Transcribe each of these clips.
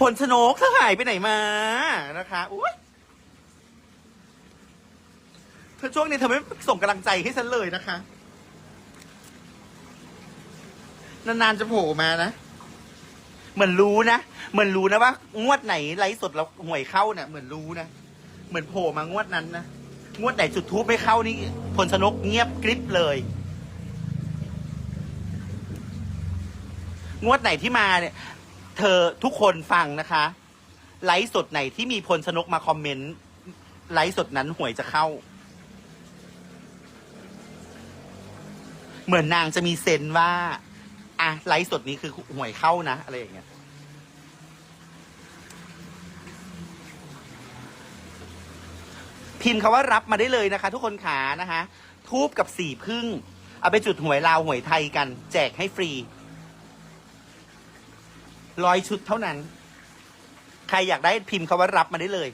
ผลชนกเธอหายไปไหนมานะคะอุ้ยเธอช่วงนี้เธอไม่ส่งกำลังใจให้ฉันเลยนะคะ นานๆจะโผล่มานะเหมือนรู้นะเหมือนรู้นะว่า งวดไหนไลฟ์สดแล้วหวยเข้าเนี่ยเหมือนรู้นะเหมือนโผล่มางวดนั้นนะงวดไหนจุดทูบไม่เข้านี่พลชนกเงียบกริบเลย งวดไหนที่มาเนี่ย เธอทุกคนฟังนะคะ ไลฟ์สดไหนที่มีพลชนกมาคอมเมนต์ไลฟ์สดนั้นหวยจะเข้า เหมือนนางจะมีเซนว่า อะไลฟ์สดนี้คือหวยเข้านะ อะไรอย่างเงี้ยพิมพ์คำว่ารับมาได้เลยนะคะ ทุกคนขานะคะ ทูบกับสี่พึ่ง เอาไปจุดหวยลาวหวยไทยกัน แจกให้ฟรี ร้อยชุดเท่านั้น ใครอยากได้พิมพ์คำว่ารับมาได้เลย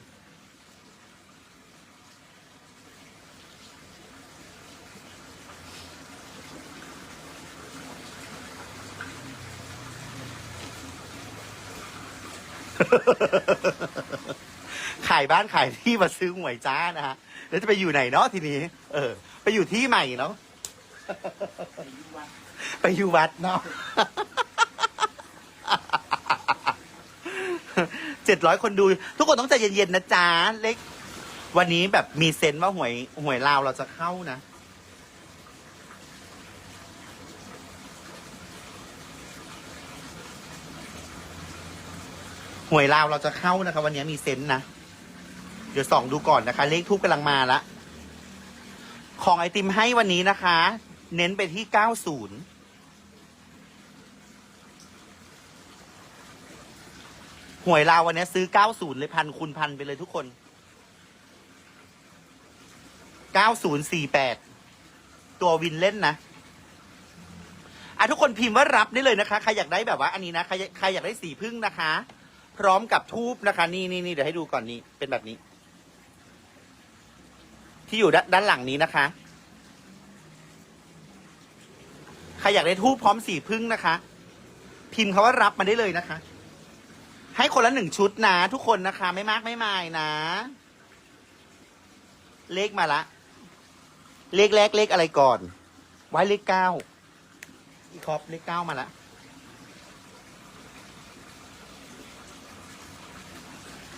ขายบ้านขายที่มาซื้อหวยจ้านะฮะ แล้วจะไปอยู่ไหนเนาะทีนี้ เออ ไปอยู่ที่ใหม่เนาะไปอยู่วัดเนาะ จ็ดร้อยคนดู ทุกคนต้องใจเย็นๆนะจ๊ะเล็ก วันนี้แบบมีเซนส์ว่าหวยหวยลาวเราจะเข้านะ หวยลาวเราจะเข้านะคะ วันนี้มีเซนส์นะ เดี๋ยวส่องดูก่อนนะคะ เลขทูบกำลังมาละ ของไอติมให้วันนี้นะคะ เน้นไปที่เก้าสูด หวยลาววันนี้ซื้อ 90 เลยพันคูณพันไปเลยทุกคน 9048 ตัววินเล่นนะอะทุกคนพิมพ์ว่ารับได้เลยนะคะ ใครอยากได้แบบว่าอันนี้นะ ใครใครอยากได้สีพึ่งนะคะ พร้อมกับทูบนะคะ นี่นี่นี่เดี๋ยวให้ดูก่อนนี่เป็นแบบนี้ ที่อยู่ด้านด้านหลังนี้นะคะ ใครอยากได้ทูบพร้อมสีพึ่งนะคะ พิมพ์คาว่ารับมาได้เลยนะคะ ให้คนละหนึ่งชุดนะ ทุกคนนะคะ ไม่มากไม่มายนะ เลขมาละ เลขแรกเลขอะไรก่อน ไว้เลขเก้าอีคอปเลขเก้ามาละ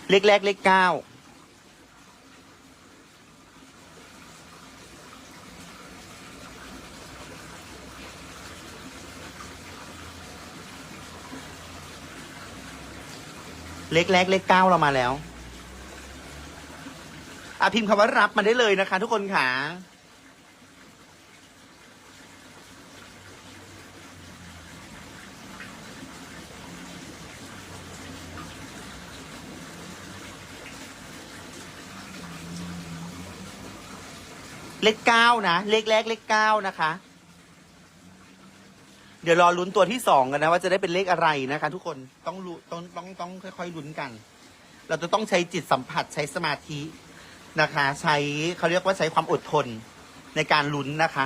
เลขแรกเลขเก้า เลขแรกเลขเก้าเรามาแล้วอะพิมพ์คำว่ารับมาได้เลยนะคะ ทุกคนค่ะเลขเก้านะ เลขแรกเลขเก้านะคะ เดี๋ยวรอลุ้นตัวที่สองกันนะว่าจะได้เป็นเลขอะไรนะคะ ทุกคนต้องรู้ต้องต้องต้องค่อยๆลุ้นกัน เราจะต้องใช้จิตสัมผัสใช้สมาธินะคะ ใช้เขาเรียกว่าใช้ความอดทนในการลุ้นนะคะ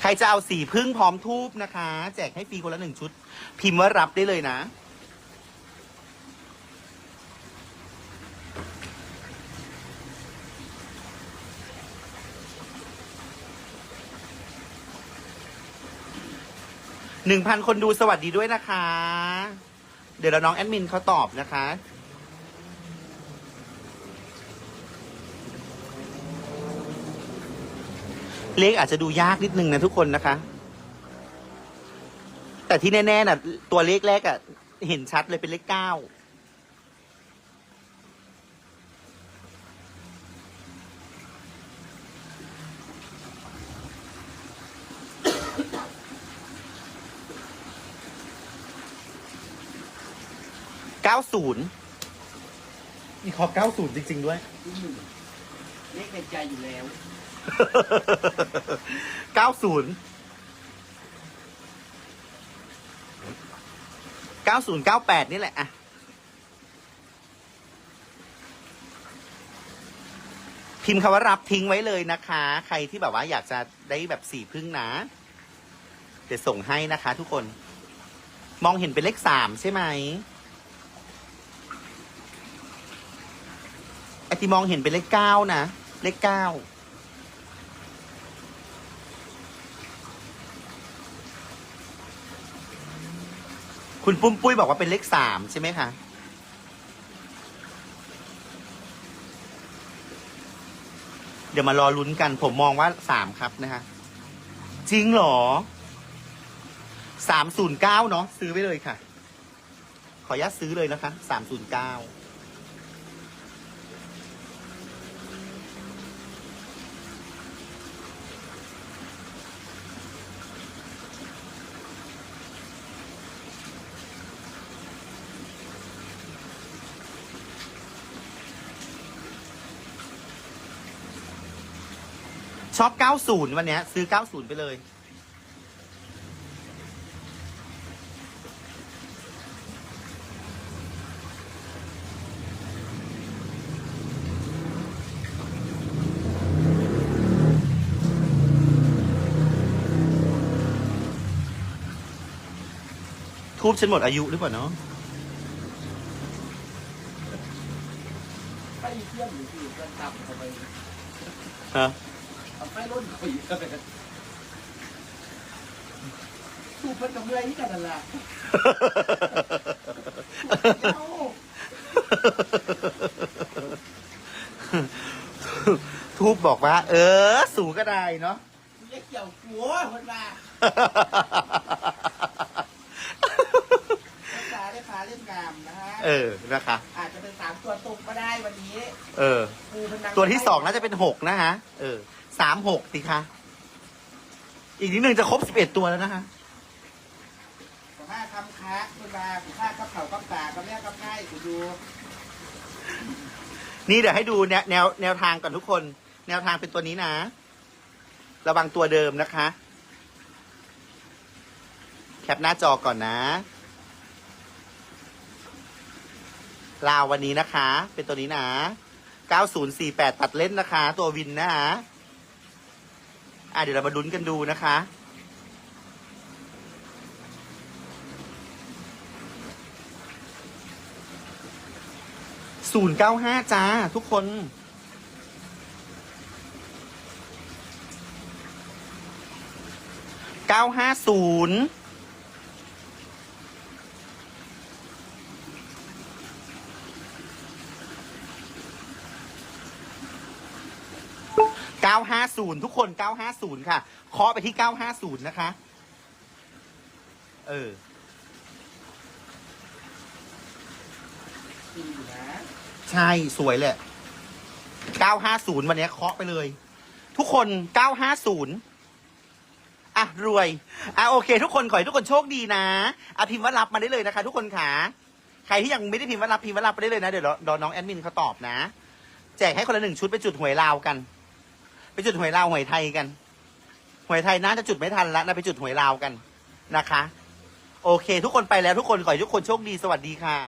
ใครจะเอาสีพึ่งพร้อมทูบนะคะ แจกให้ฟรีคนละหนึ่งชุด พิมพ์ว่ารับได้เลยนะ หนึ่งพันคนดูสวัสดีด้วยนะคะ เดี๋ยวเราน้องแอดมินเขาตอบนะคะ เลขอาจจะดูยากนิดนึงนะทุกคนนะคะ แต่ที่แน่ๆน่ะ ตัวเลขแรกอะ่ะ เห็นชัดเลยเป็นเลขเก้า เก้าศูนย์มีขอเก้าศูนย์จริง ๆ ด้วยเลขในใจอยู่แล้วเก้าศูนย์เก้าศูนย์เก้าแปดนี่แหละอะพิมพ์คำว่ารับทิ้งไว้เลยนะคะ ใครที่แบบว่าอยากจะได้แบบสีพึ่งนะ เดี๋ยวส่งให้นะคะทุกคน มองเห็นเป็นเลขสามใช่ไหม อที่มองเห็นเป็นเลขเก้านะ เลขเก้าคุณปุ้มปุ้ยบอกว่าเป็นเลขสามใช่ไหมคะเดี๋ยวมารอลุ้นกัน ผมมองว่าสามครับนะคะจริงเหรอสามศูนย์เก้าเนาะซื้อไว้เลยค่ะ ขออนุญาตซื้อเลยนะคะสามศูนย์เก้า ชอบ90 วันเนี้ย ซื้อ 90 ไปเลย ทูบฉันหมดอายุหรือเปล่าเนาะไปเที่ยวหรือที่กันต่ำเข้าไปฮะ เอาไปรุ่นเขาอยู่กันสู้เพิ่นกับเมื่อยที่กันนั่นแหละเอาทูบบอกว่า เออ สูงก็ได้เนาะอย่าเกี่ยวหัวคนมาภาษาได้ขาเล่นงามนะฮะ เออนะคะ อาจจะเป็นสามตัวตรงก็ได้วันนี้ เออครูเป็นนางตัวที่สองน่าจะเป็นหกนะฮะ เออ สามหกสิคะ อีกนิดนึงจะครบสิบเอ็ดตัวแล้วนะคะขอห้าคำค้าคุณมาขอห้ากับเข่ากับตากับแม่กับง่ายคุณดู นี่เดี๋ยวให้ดูแนวแนวแนวทางก่อนทุกคน แนวทางเป็นตัวนี้นะ ระวังตัวเดิมนะคะ แคปหน้าจอก่อนนะ ลาววันนี้นะคะ เป็นตัวนี้นะ 9048 ตัดเล่นนะคะ ตัววินนะคะ เดี๋ยวเรามาลุ้นกันดูนะคะ ศูนย์เก้าห้าจ้า ทุกคน เก้าห้าศูนย์ 950 ทุกคน 950 ค่ะเคาะไปที่ 950 นะคะ เออใช่ สวยเลย 950 วันนี้เคาะไปเลย ทุกคน 950อะ รวย อะ โอเค ทุกคน ขอให้ทุกคนโชคดีนะอะพิมพ์ว่ารับมาได้เลยนะคะ ทุกคนค่ะ ใครที่ยังไม่ได้พิมพ์ว่ารับพิมพ์ว่ารับไปได้เลยนะ เดี๋ยวรอน้องแอดมินเขาตอบนะ แจกให้คนละหนึ่งชุดไปจุดหวยลาวกัน ไปจุดหวยลาวหวยไทยกัน หวยไทยน่าจะจุดไม่ทันแล้วนะไปจุดหวยลาวกันนะคะ โอเค ทุกคนไปแล้วทุกคนขอให้ทุกคนโชคดีสวัสดีค่ะ